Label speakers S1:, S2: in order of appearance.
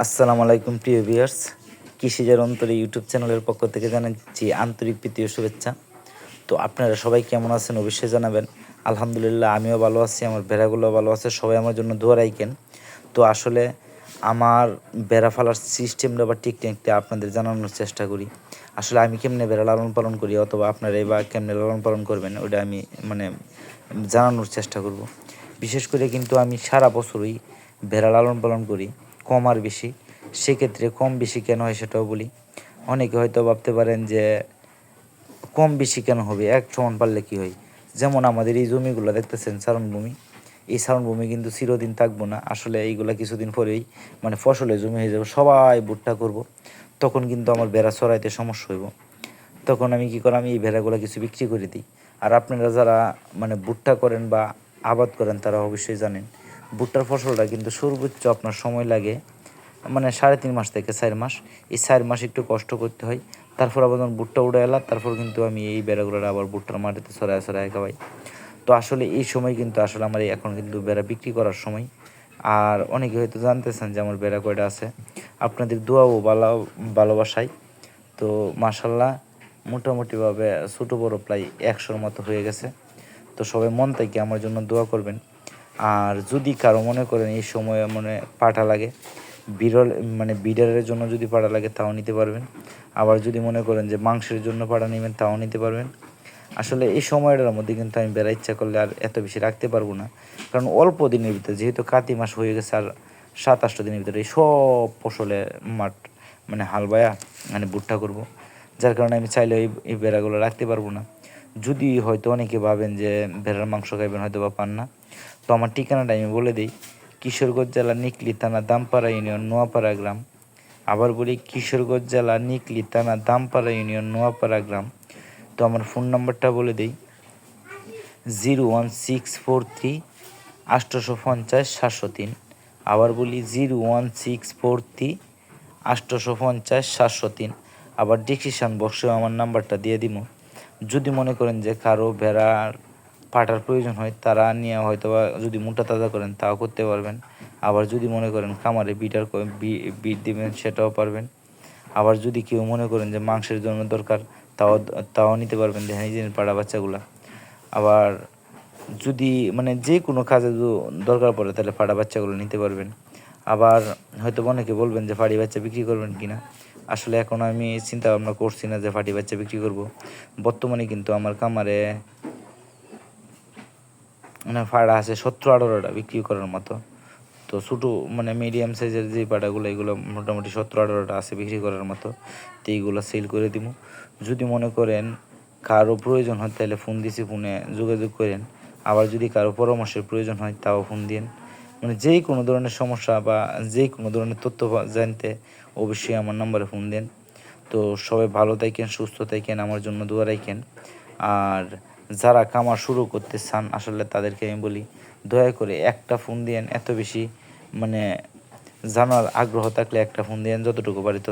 S1: আসসালামু আলাইকুম, প্রিয় ভিউয়ার্স কৃষিজার অন্তরে ইউটিউব চ্যানেলের পক্ষ থেকে জানাচ্ছি আন্তরিক প্রীতি ও শুভেচ্ছা। তো আপনারা সবাই কেমন আছেন অবশ্যই জানাবেন। আলহামদুলিল্লাহ, আমিও ভালো আছি, আমার ভেড়াগুলো ভালো আছে, সবাই আমার জন্য দোয়া রাখেন তো আসলে আমার বেড়া ফালার সিস্টেমটা বা টেকনিকটা আপনাদের জানানোর চেষ্টা করি। আসলে আমি কেমনে বেড়া লালন পালন করি অথবা আপনারা বা কেমনে লালন পালন করবেন, ওটা আমি মানে জানানোর চেষ্টা করব। বিশেষ করে কিন্তু আমি সারা বছরই ভেড়া লালন পালন করি। কম আর বেশি। সেক্ষেত্রে কম বেশি কেন হয় সেটাও বলি। অনেকে হয়তো ভাবতে পারেন যে কম বেশি কেন হবে? এক সমান পারলে কী হয়? যেমন আমাদের এই জমিগুলো দেখতেছেন চারণভূমি এই চারণভূমি কিন্তু চিরদিন থাকব না। আসলে এইগুলা কিছুদিন পরেই মানে ফসলের জমি হয়ে যাবে, সবাই ভুট্টা করব। তখন কিন্তু আমার ভেড়া চড়াইতে সমস্যা হইব। তখন আমি কি করি? আমি এই ভেড়াগুলো কিছু বিক্রি করে দিই। আর আপনারা যারা মানে ভুট্টা করেন বা আবাদ করেন, তারা অবশ্যই জানেন ভুট্টার ফসলটা কিন্তু সর্বোচ্চ আপনার সময় লাগে মানে সাড়ে তিন মাস থেকে চার মাস। এই চার মাস একটু কষ্ট করতে হয়। তারপর আবার যখন ভুট্টা উড়ে এলাম তারপর কিন্তু আমি এই বেড়াগুলোর আবার ভুট্টার মাটিতে ছড়ায় ছড়ায় খাওয়াই। তো আসলে এই সময় কিন্তু আসলে আমার এখন কিন্তু বেড়া বিক্রি করার সময়। আর অনেকে হয়তো জানতেছেন যে আমার বেড়া কয়টা আছে। আপনাদের দোয়া ও ভালো, ভালোবাসায়। তো মাসাল্লাহ মোটামুটিভাবে ছোটো বড়ো প্রায় একশোর মতো হয়ে গেছে। তো সবাই মন থেকে আমার জন্য দোয়া করবেন। আর যদি কারও মনে করেন এই সময়ে মানে পাঠা লাগে, বিরল মানে বিডারের জন্য যদি পাটা লাগে তাও নিতে পারবেন। আবার যদি মনে করেন যে মাংসের জন্য পাটা নেবেন তাও নিতে পারবেন। আসলে এই সময়টার মধ্যে কিন্তু আমি বেড়া ইচ্ছা করলে আর এত বেশি রাখতে পারব না। কারণ অল্প দিনের ভিতরে, যেহেতু কাতি মাস হয়ে গেছে আর সাত আটটা দিনের ভিতরে এই সব ফসলে মাঠ মানে হাল বায়া মানে ভুট্টা করব। যার কারণে আমি চাইলে এই বেড়াগুলো রাখতে পারব না। যদি হয়তো অনেকে ভাবেন যে ভেড়ার মাংস খাইবেন হয়তো বা পান না। তো আমার ঠিকানাটা আমি বলে দিই। কিশোরগঞ্জ জেলা নিকলি থানা দামপাড়া ইউনিয়ন নোয়াপাড়া গ্রাম। আবার বলি কিশোরগঞ্জ জেলা নিকলি থানা দামপাড়া ইউনিয়ন নোয়াপাড়া গ্রাম। তো আমার ফোন নাম্বারটা বলে দিই। Zero one six four three আষ্টশো পঞ্চাশ সাতশো তিন। আবার বলি zero one six four three আষ্টশো পঞ্চাশ সাতশো তিন। আবার ডিসক্রিপশান বক্সেও আমার নাম্বারটা দিয়ে দিব যদি মনে করেন যে কারও ভেড়ার পাটার প্রয়োজন হয়, তারা নিয়ে হয়তো বা যদি মোটা তাজা করেন, তাও করতে পারবেন। আবার যদি মনে করেন খামারে বিটার বিট দিবেন, সেটাও পারবেন। আবার যদি কেউ মনে করেন যে মাংসের জন্য দরকার, তাও তাও নিতে পারবেন দেখেন এই পাড়া বাচ্চাগুলা। আবার যদি মানে যে কোনো কাজে দরকার পড়ে, তাহলে পাড়া বাচ্চাগুলো নিতে পারবেন। আবার হয়তো অনেকে বলবেন যে ফাড়ি বাচ্চা বিক্রি করবেন কিনা? আসলে এখন আমি চিন্তা ভাবনা করছি না যে ফাটি বাচ্চা বিক্রি করব। বর্তমানে কিন্তু আমার কামারে মানে ফাড়া আছে সত্তর আঠারোটা বিক্রি করার মতো। তো ছোটো মানে মিডিয়াম সাইজের যে পাড়াগুলো, এগুলো মোটামুটি সত্তর আঠারোটা আছে বিক্রি করার মতো। তো এইগুলো সেল করে দিব। যদি মনে করেন কারও প্রয়োজন হয়, তাহলে ফোন দিছি ফোনে যোগাযোগ করেন। আবার যদি কারও পরামর্শের প্রয়োজন হয়, তাও ফোন দিন মানে যেই কোনো ধরনের সমস্যা বা যেই কোনো ধরনের তথ্য জানতে অবশ্যই আমার নম্বরে ফোন দেন। তো সবাই ভালো থাকেন, সুস্থ থাকেন, আমার জন্য দোয়া রাখেন। আর যারা কামার শুরু করতে চান, আসলে তাদেরকে আমি বলি, দয়া করে একটা ফোন দিয়েন এত বেশি মানে জানার আগ্রহ থাকলে একটা ফোন দিয়েন যতটুকু পারি তত